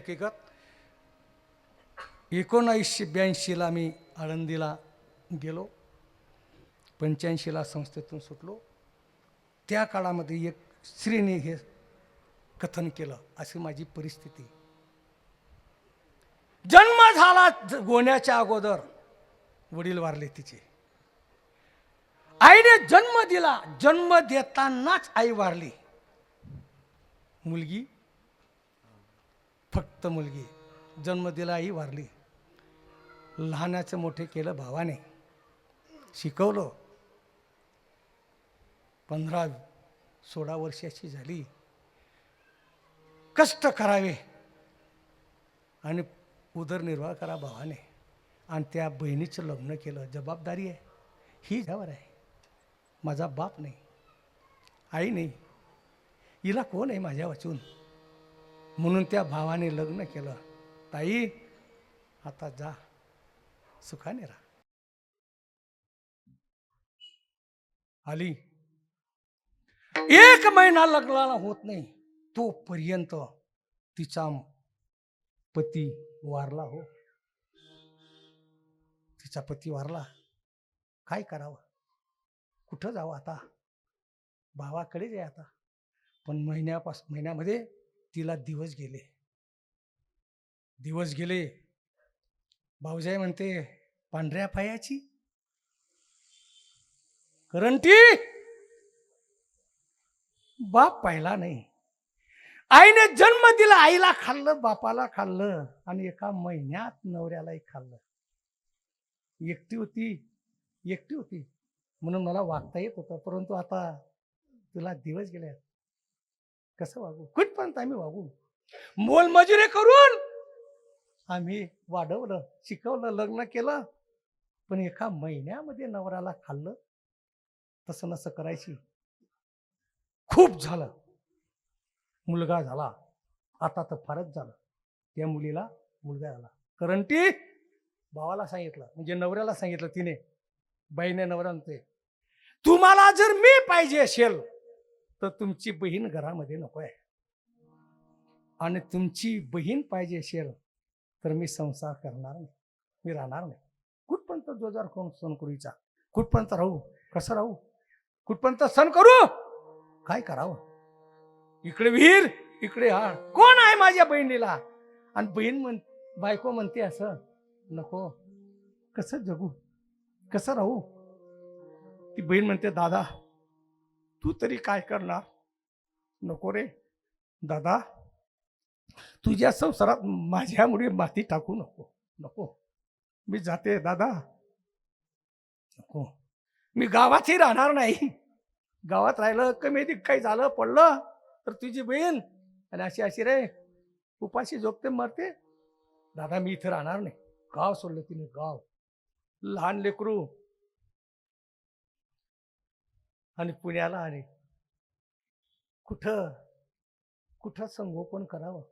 हकीकत एकोणावीसशे ब्याऐंशीला मी आळंदीला गेलो. पंच्याऐंशीला संस्थेतून सुटलो. त्या काळामध्ये एक स्त्रीने हे कथन केलं अशी माझी परिस्थिती. जन्म झाला गोण्याच्या अगोदर वडील वारले तिचे. आईने जन्म दिला जन्म देतानाच आई वारली. मुलगी फक्त मुलगी. जन्म दिला आई वारली. लहानाचं मोठे केलं भावाने. शिकवलं. पंधरा सोळा वर्षाची झाली. कष्ट करावे. आणि उदरनिर्वाह करा भावाने. आणि त्या बहिणीचं लग्न केलं. जबाबदारी आहे. ही त्यावर आहे. माझा बाप नाही. आई नाही. हिला कोण आहे माझ्या वाचून? म्हणून त्या भावाने लग्न केलं. ताई आता जा. सुखाने राहा. आली. एक महिना लग्नाला होत नाही. तोपर्यंत तिचा पती वारला हो. तिचा पती वारला. काय करावं? कुठं जावं आता? भावाकडेच आहे आता. पण महिन्यापास महिन्यामध्ये तिला दिवस गेले. दिवस गेले. भाऊजाई म्हणते पांढऱ्या पायाची? करंटी? बाप पाहिला नाही. आईने जन्म दिला आईला खाल्लं बापाला खाल्लं आणि एका महिन्यात नवऱ्यालाही खाल्लं. एकटी होती एकटी होती. म्हणून मला वागता येत होतं. परंतु आता तुला दिवस गेले कसं वागू? कुठपर्यंत आम्ही वागू? मोलमजुरी करून आम्ही वाढवलं शिकवलं लग्न केलं पण एका महिन्यामध्ये नवऱ्याला खाल्लं. तसं नसं करायची. खूप झालं. मुलगा झाला. आता तर फारच झालं. त्या मुलीला मुलगा झाला. करंटी भावाला सांगितलं म्हणजे नवऱ्याला सांगितलं तिने बाईने नवऱ्यानं ते तुम्हाला जर मी पाहिजे असेल तर तुमची बहीण घरामध्ये नको आहे. आणि तुमची बहीण पाहिजे असेल तर मी संसार करणार नाही. मी राहणार नाही. कुठपर्यंत जोजार कोण सण करूचा कुठपर्यंत राहू? कसं राहू? कुठपर्यंत सण करू? काय करावं? इकडे विहीर इकडे हा कोण आहे माझ्या बहिणीला? आणि बहीण म्हण बायको म्हणते असं नको. कसं जगू? कसं राहू? ती बहीण म्हणते दादा तू तरी काय करणार? नको रे. दादा तुझ्या संसारात माझ्यामुळे माती टाकू नको. नको. मी जाते दादा. नको. मी गावातही राहणार नाही. गावात राहिलं कमी अधिक काही झालं पडलं तर तुझी बहीण. आणि अशी अशी रे. उपाशी झोपते मरते. दादा मी इथं राहणार नाही. गाव सोडलं तिने गाव. लहान लेकरू. आणि पुण्याला आले कुठं कुठं संगोपन करावं?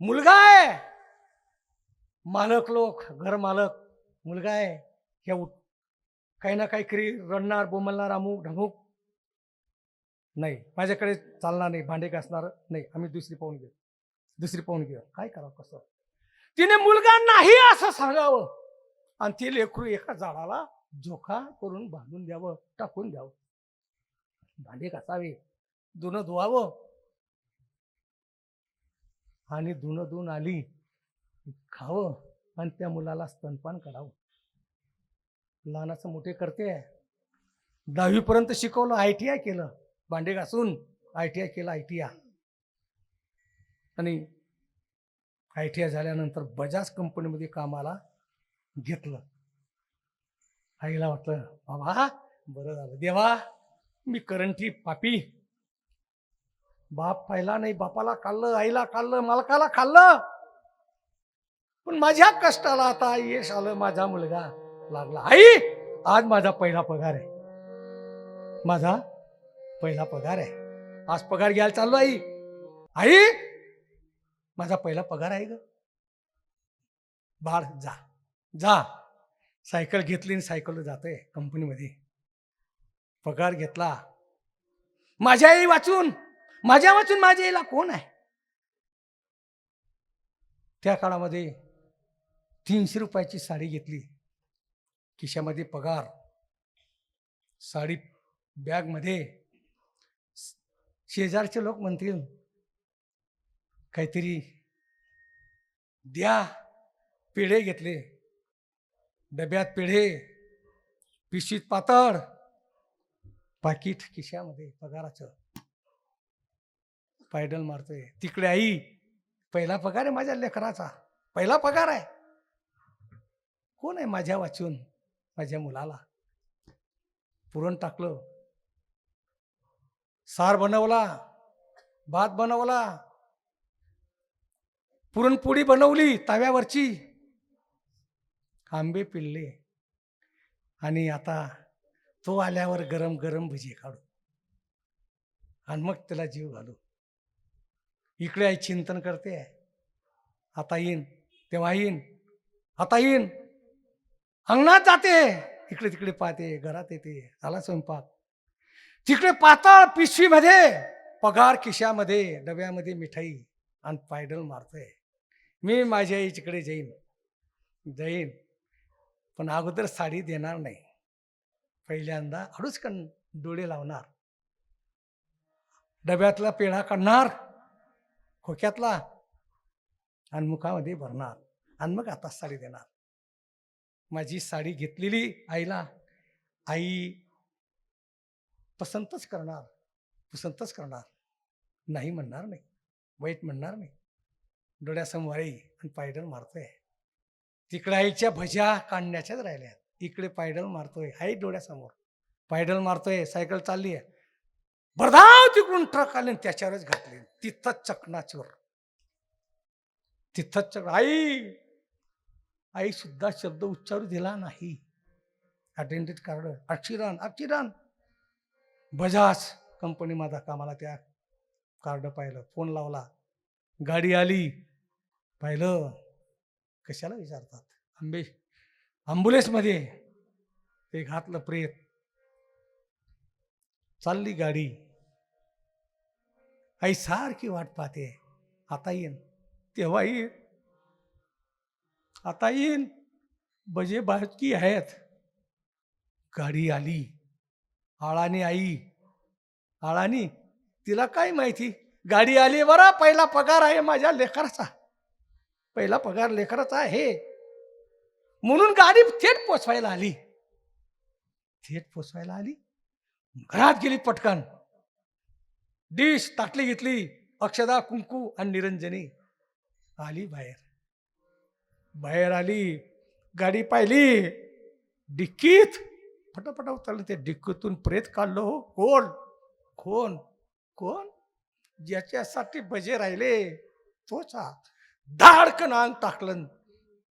मुलगा आहे! मालक लोक घर मालक मुलगा आहे. ह्या उठ. काही ना काहीतरी रडणार बोमलणार अमुक ढमुक. नाही माझ्याकडे चालणार नाही भांडे घासणार नाही. आम्ही दुसरी पाहून घेऊ. दुसरी पाहून घेऊ. काय करावं कसं? तिने मुलगा नाही असं सांगावं. आणि ती लेकरू एका झाडाला झोका करून बांधून द्यावं टाकून द्यावं. भांडे घासावे धुणं धुवावं. आणि धुणं धुवून आली खावं आणि त्या मुलाला स्तनपान करावं. लहानाचं मोठे करते. दहावीपर्यंत शिकवलं आय टी आय केलं. भांडे घासून आय टी आय केलं आय टी आय. आणि आय टी आय झाल्यानंतर बजाज कंपनीमध्ये कामाला घेतलं. आईला वाटलं बाबा बरं झालं. देवा मी करंटी पापी. बाप पाहिला नाही बापाला खाल्लं आईला खाल्लं मालकाला खाल्लं. पण माझ्या कष्टाला आता यश आलं माझा मुलगा लागला. आई आज माझा पहिला पगार आहे. माझा पहिला पगार आहे. आज पगार घ्यायला चाललो आई आई माझा पहिला पगार आहे ग. बाळ जा. जा. सायकल घेतली आणि सायकल जाते कंपनीमध्ये. पगार घेतला. माझ्या आई वाचून माझ्या वाचून माझ्या आईला कोण आहे? त्या काळामध्ये तीनशे रुपयाची साडी घेतली. खिशामध्ये पगार. साडी बॅगमध्ये. शेजारचे लोक म्हणतील काहीतरी द्या पेढे घेतले. डब्यात पेढे पिशवीत पातळ. पाकिट खिशामध्ये पगाराचं. पायडल मारतोय. तिकडे आई पहिला पगार आहे माझ्या लेकराचा. पहिला पगार आहे. कोण आहे माझ्या वाचून? माझ्या मुलाला. पुरण टाकलं. सार बनवला. भात बनवला. पुरणपोळी बनवली तव्यावरची. आंबे पिल्ले आणि आता तो आल्यावर गरम गरम भजी काढू. आणि मग त्याला जीव घालू. इकडे आई चिंतन करते. आता येईन. तेव्हा येईन. आता येईन. अंगणात जाते. इकडे तिकडे पाहते. घरात येते. झाला स्वयंपाक. तिकडे पातळ पिशवीमध्ये पगार खिशामध्ये डब्यामध्ये मिठाई आणि पायडल मारतोय. मी माझ्या आईच्याकडे जाईन. जाईन. पण अगोदर साडी देणार नाही. पहिल्यांदा हळूचकन डोळे लावणार. डब्यातला पेढा काढणार खोक्यातला आणि मुखामध्ये भरणार आणि मग आता साडी देणार. माझी साडी घेतलेली आईला आई पसंतच करणार पसंतच करणार. नाही म्हणणार नाही वाईट म्हणणार नाही डोळ्यासमोर आई आणि पायडल मारतोय. तिकडे आईच्या भज्या काढण्याच्याच राहिल्यात. इकडे पायडल मारतोय आई डोळ्यासमोर. पायडल मारतोय सायकल चालली आहे भरधाव तिकडून ट्रक आले आणि त्याच्यावरच घातले. तिथंच चकणाचूर तिथंच चक आई! आई सुद्धा शब्द उच्चारू दिला नाही. अटेंडेड कार्ड अक्षिरान अक्षिरान बजाज कंपनी माझा कामाला त्या कार्ड पाहिलं. फोन लावला. गाडी आली. पाहिलं. कशाला विचारतात? आंबे! ॲम्ब्युलन्समध्ये ते घातलं प्रेत. चालली गाडी. आई सारखी वाट पाहते. आता येईन. तेव्हा येईन. आता येईन. बजे बाकी आहेत. गाडी आली. आळानी आई. आळानी तिला काय माहिती? गाडी आली बरा पहिला पगार आहे माझ्या लेकराचा. पहिला पगार लेकराचा आहे. म्हणून गाडी थेट पोचवायला आली. थेट पोचवायला आली. घरात गेली पटकन. डिश ताटली घेतली अक्षदा कुंकू आणि निरंजनी आली बाहेर. बाहेर आली गाडी पाहिली डिक्कीत. फटाफट उतरलं ते डिक्कीतून प्रेत काढलो हो. कोण? कोण? कोण? ज्याच्यासाठी बजे राहिले तोच हा धाडकन अंग टाकलं.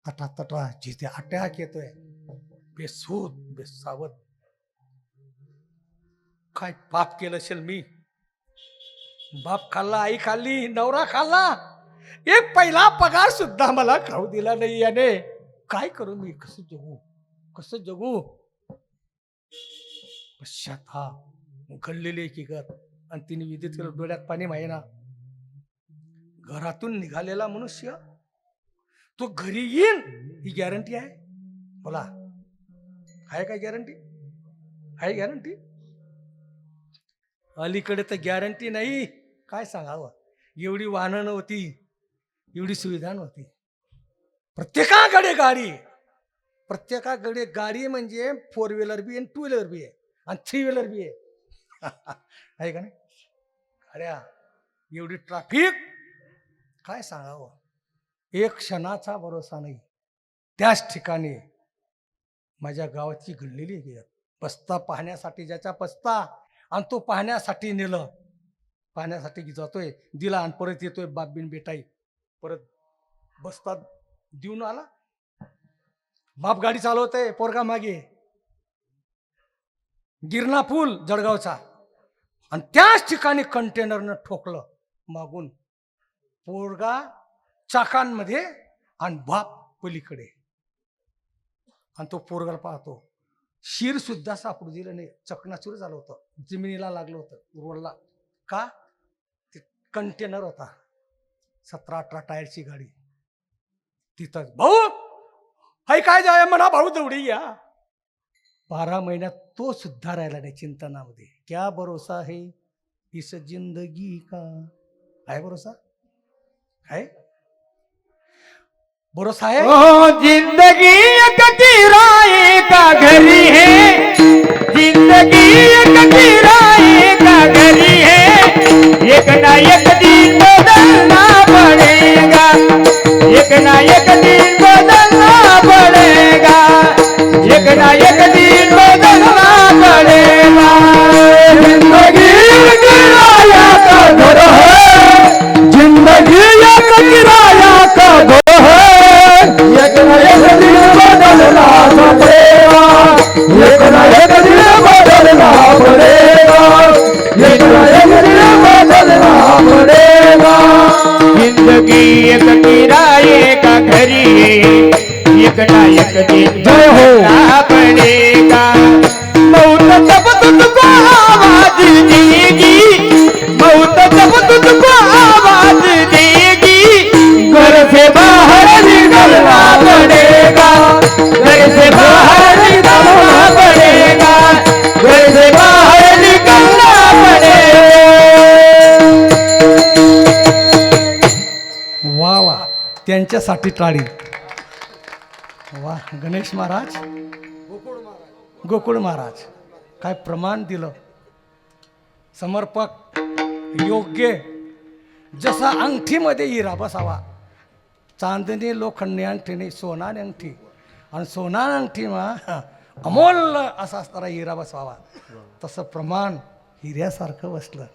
तटा तटा जिथे अटॅक येतोय बेसूद बेसावत काय पाप केलं असेल मी? बाप खाल्ला आई खाल्ली नवरा खाल्ला? एक पहिला पगार सुद्धा मला खाऊ दिला नाही याने. काय करू मी? कसं जगू? कसं जगू? पश्चाताप. की घर आणि तिने विदित केलं डोळ्यात पाणी माहिना घरातून निघालेला मनुष्य तो घरी येईन ही गॅरंटी आहे. बोला आहे काय गॅरंटी आहे गॅरंटी अलीकडे तर गॅरंटी नाही. काय सांगावं? एवढी वाहनं नव्हती एवढी सुविधा नव्हती. प्रत्येकाकडे गाडी. प्रत्येकाकडे गाडी म्हणजे फोर व्हीलर बी आहे टू व्हीलर बी आहे आणि थ्री व्हीलर बी आहे. आहे का नाही? गाड्या एवढी ट्रॅफिक काय सांगावं? एक क्षणाचा भरोसा नाही. त्याच ठिकाणी माझ्या गावाची घडलेली आहे. बस्ता पाहण्यासाठी ज्याचा बस्ता आणि तो पाहण्यासाठी नेलं. पाहण्यासाठी जातोय. दिला आणि परत येतोय बाप बिन बेटाई. परत बसता देऊन आला. बाप गाडी चालवतोय पोरगा मागे. गिरणा पूल जळगावचा. आणि त्याच ठिकाणी कंटेनरनं ठोकलं मागून. पोरगा चाकांमध्ये आणि बाप पलीकडे. आणि तो पोरगाला पाहतो शिर सुद्धा सापडू दिलं नाही. चकनाचूर झालं होतं. जमिनीला लागलं होतं रोडला. का? ते कंटेनर होता. सतरा अठरा टायरची गाडी. तिथंच भाऊ हाय काय जाय म्हणा भाऊ दौडी या. बारा महिन्यात तो सुद्धा राहिला नाही चिंतनामध्ये. क्या भरोसा है इस जिंदगी का? आहे भरोसा? काय? भरोसा आहे ओ जिंदगी एक किराए जिंदगी एक किराए का घरी? है एक दिन जय हो. मौत जब तुझको आवाज त्यांच्यासाठी टाळी. वा गणेश महाराज. गोकुळ महाराज. काय प्रमाण दिलं. समर्पक योग्य. जसा अंगठीमध्ये हिरा बसावा. चांदणी लोखंडी अंगठीने सोनाने अंगठी. आणि सोना अंगठीमा अमोल असा असणारा हिरा बसवावा. तसं प्रमाण हिऱ्यासारखं बसलं.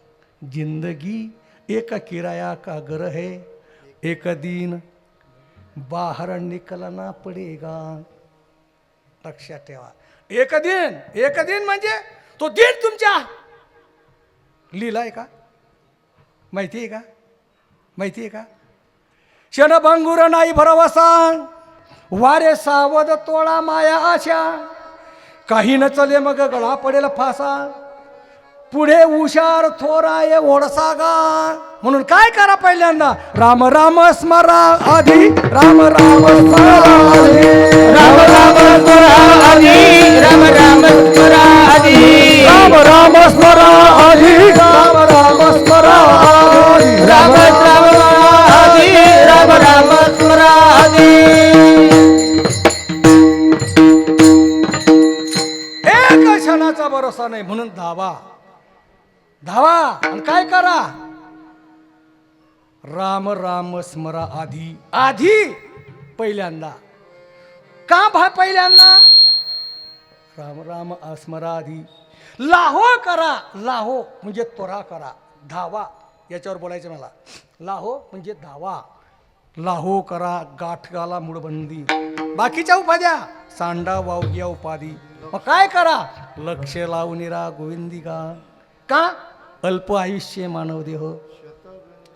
जिंदगी एक किराया का घर है? एक दिन बाहर निकलना पडेगा. लक्षात ठेवा. एक दिन एक दिन म्हणजे तो दिन तुमच्या लिहिला आहे का? माहिती आहे का? माहिती आहे का? क्षणभंगुर नाही भरवसा. वारे सावध तोळा माया आशा. काही न चले मग गळा पडेल फासा. पुढे हुशार थोराय ओढसा गा म्हणून काय करा पहिल्यांदा? राम राम स्मरा आधी. राम राम स्मरा आधी. राम राम स्मराधी राम राम स्मराधी राम राम स्मरा आधी. राम राम स्मरा आधी. राम राम स्मराधी राम राम स्मराधी एक क्षणाचा भरोसा नाही. म्हणून धावा. धावा. आणि काय करा? राम राम स्मरा आधी. आधी? पहिल्यांदा. का भा पहिल्यांदा? राम राम स्मरा आधी. लाहो करा लाहो म्हणजे त्वरा करा. धावा याच्यावर बोलायचं मला. लाहो म्हणजे धावा. लाहो करा गाठगाला मुळबंदी बाकीच्या उपाध्या सांडा वावग्या उपाधी. मग काय करा? लक्ष लावून रा गोविंदिका का? अल्प आयुष्य मानव देह.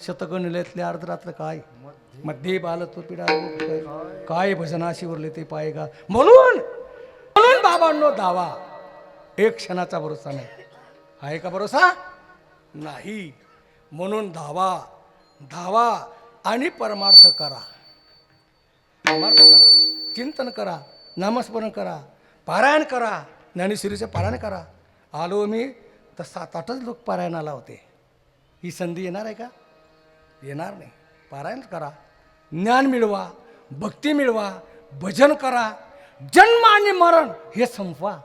शतक निलयतले अर्धरात्र काय? मध्ये बाल तो पिढा काय भजनाशी उरले ते पाय का म्हणून म्हणून बाबांनो दावा. एक क्षणाचा भरोसा नाही. आहे का भरोसा? नाही. म्हणून धावा. धावा आणि परमार्थ करा. परमार्थ करा. चिंतन करा. नामस्मरण करा. पारायण करा. ज्ञानेश्वरीचे पारायण करा. आलो मी तर सात आठच लोक पारायणाला होते. ही संधी येणार आहे का? येणार नाही. पारायण करा. ज्ञान मिळवा भक्ती मिळवा भजन करा. जन्म आणि मरण हे संपवा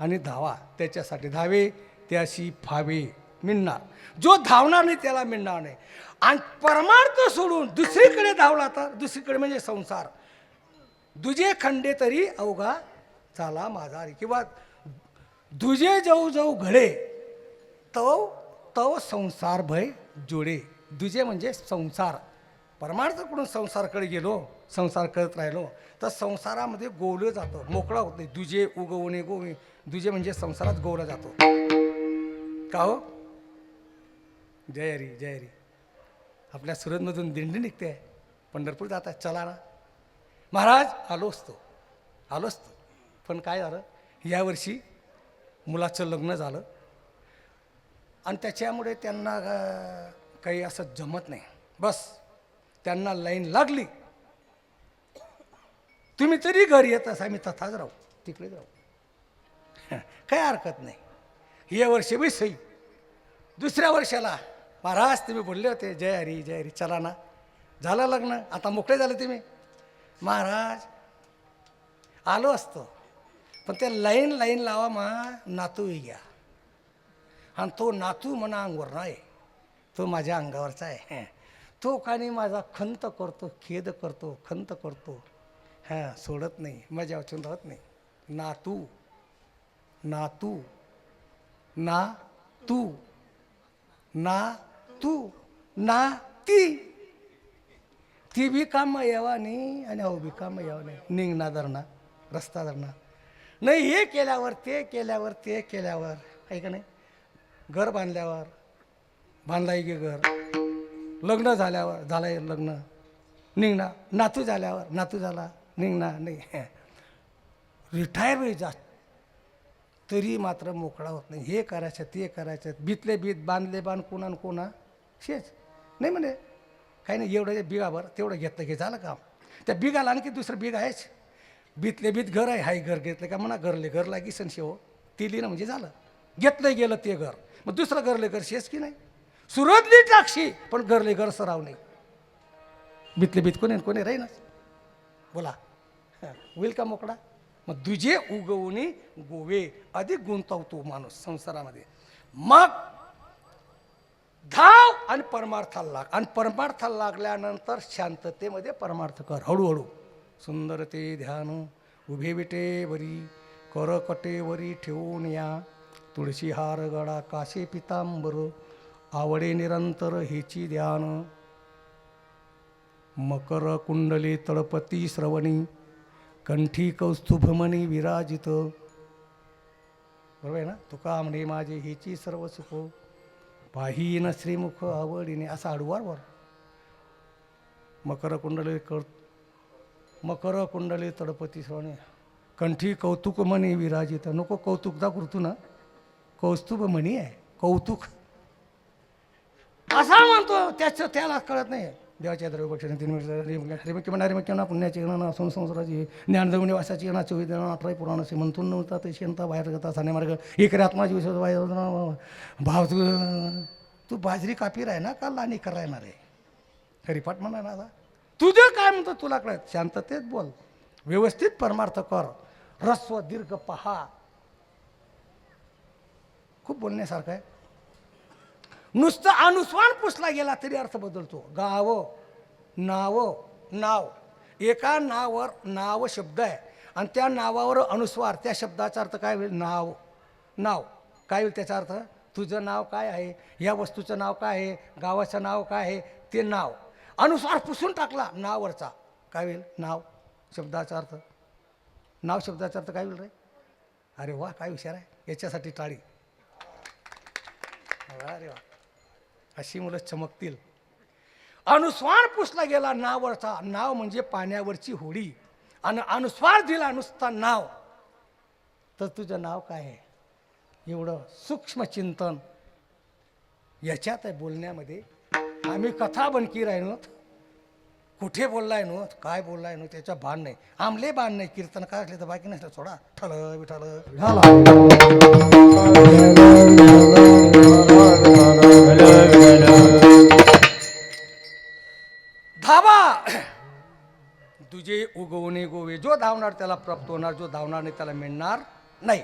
आणि धावा. त्याच्यासाठी धावे त्याशी फावे मिळणार. जो धावणार नाही त्याला मिळणार नाही. आणि परमार्थ सोडून दुसरीकडे धावला तर दुसरीकडे म्हणजे संसार. दुजे खंडे तरी अवघा चाला माझा किंवा दुजे जाऊ जाऊ घडे तव तव संसार भय जोडे. दुजे म्हणजे संसार. परमार्थकडून संसारकडे गेलो संसार करत राहिलो तर संसारामध्ये गोवलं जातं मोकळा होत नाही. दुजे उगवणे गोवे दुजे म्हणजे संसारात गोवला जातो. का हो? जय हरी जय हरी. आपल्या सुरतमधून दिंडी निघते. पंढरपूर जातात चला ना. महाराज आलो असतो. आलो असतो. पण काय झालं? यावर्षी मुलाचं लग्न झालं. आणि त्याच्यामुळे त्यांना काही असं जमत नाही. बस त्यांना लाईन लागली. तुम्ही तरी घरी येत असा आम्ही तथाच राहू. तिकडेच राहू. काही हरकत नाही. या वर्षी बी सही. दुसऱ्या वर्षाला. महाराज तुम्ही बोलले होते जय हरी जय हरी चला ना. झालं लग्न? आता मोकळे झाले तुम्ही? महाराज आलो असतो. पण त्या लाईन लाईन लावा मा नातू घ्या. आणि तो नातू म्हणा अंगवर नाही. तो माझ्या अंगावरचा आहे. तो काणी माझा खंत करतो खेद करतो खंत करतो. हां सोडत नाही मजा वाचून राहत नाही. ना तू ना तू ना तू ना तू ना ती. ती बी काम यावा नाही आणि अहो बी काम यावं नाही निघणा धरणा रस्ता धरणा. नाही हे केल्यावर ते केल्यावर ते केल्यावर. आहे का नाही? घर बांधल्यावर बांधलाय गे घर. लग्न झाल्यावर झालंय लग्न. निघणा. नातू झाल्यावर नातू झाला. निघणार नाही. रिटायर होई जास्त. तरी मात्र मोकळा होत नाही. हे करायचं ते करायचं. बितले बीत बांधले बांध कोणा न कोणा. शेच नाही म्हणे. काही नाही एवढं बिगाभर तेवढं घेतलं की झालं काम. त्या बिगाला आणखी दुसरं बिग आहेच. बितले बीत घर आहे. हाय घर घेतलं का म्हणा घरले घर लागी सण शेव तिली ना म्हणजे झालं. घेतलं गेलं ते घर. मग दुसरं घरले घर शेच की नाही? सुरतली टाकशी पण घरले घर सराव नाही. बितले बीत कोणी कोणी राही ना बोला. होईल का मोकळा? मग दुजे उगवणी गोवे अधिक गुंतवतो माणूस संसारामध्ये. मग धाव आणि परमार्थाला लाग. आणि परमार्थाला लागल्यानंतर शांततेमध्ये परमार्थ कर. हळूहळू. सुंदर ते ध्यान उभे विटे वरी कर कटेवरी ठेवून या. तुळशी हार गडा काशे पितांबर आवडे निरंतर हेची ध्यान. मकर कुंडले तळपती श्रवणी कंठी कौस्तुभमणी विराजित. बरोबर आहे ना? तुका म्हणे माझे हेची सर्व सुख पाहीन श्रीमुख आवडीने. असा आडवार वर. मकर कुंडले कर मकर कुंडले तळपती श्रवणी. कंठी कौतुक म्हणे विराजित. नको कौतुकदा कृतू ना. कौस्तुभ म्हणी आहे. कौतुक. असा म्हणतो त्याचं त्याला कळत नाही. देवाच्या द्रव्यपक्षाने तीन रिमकी म्हणा रिमकी म्हणा पुण्याची गणना सोन संसाराची ज्ञानजगुणी वासाची गणा चोवीस गणना अठरा पुराण असे म्हणतून नव्हता ते शेणता बाहेर जाता साने मार्ग. इकडे आत्माची विश्वास बाहेर भाव तू तू बाजरी कापी राह ना का लाणी करायणार आहे हरिपाठ म्हणा ना आता तुझं काय म्हणतो तुला कळत? शांततेत बोल. व्यवस्थित परमार्थ कर. रस्व दीर्घ पहा. खूप बोलण्यासारखं आहे. नुसतं अनुस्वार पुसला गेला तरी अर्थ बदलतो. गाव नाव नाव. एका नावावर नाव शब्द आहे आणि त्या नावावर अनुस्वार. त्या शब्दाचा अर्थ काय होईल? नाव. नाव. काय होईल त्याचा अर्थ? तुझं नाव काय आहे? या वस्तूचं नाव काय आहे? गावाचं नाव काय आहे? ते नाव. अनुस्वार पुसून टाकला नावरचा काय होईल? नाव. शब्दाचा अर्थ. नाव शब्दाचा अर्थ काय होईल रे? अरे वा काय विचार आहे. याच्यासाठी टाळी. अरे वा. अशी मुलं चमकतील. अनुस्वार पुसला गेला नावरचा. नाव म्हणजे पाण्यावरची होडी. आणि अनुस्वार दिला नुसता नाव. तर तुझं नाव काय आहे? एवढं सूक्ष्म चिंतन. याच्यात आहे बोलण्यामध्ये. आम्ही कथा बनकी राहिनोत कुठे बोललाय नो? काय बोललाय नो? त्याच्या भान नाही. आमले भान नाही. कीर्तन काय असले तर बाकी नसलं. थोडा ठळ विठळ जो धावणार त्याला प्राप्त होणार जो धावणार नाही त्याला मिळणार नाही.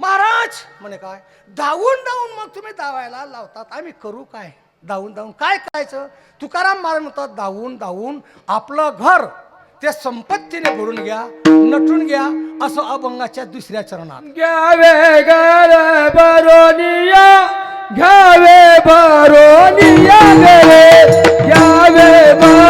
महाराज म्हणे काय? धावून धावून मग तुम्ही धावायला लावतात. आम्ही करू काय? धावून धावून काय करायचं? तुकाराम महाराज म्हणतात धावून धावून आपलं घर ते संपत्तीने भरून घ्या नटून घ्या असं अभंगाच्या दुसऱ्या चरणात. घ्यावे गर बरोनिया घ्यावे बरोनिया घ्यावे बरोनिया घ्यावे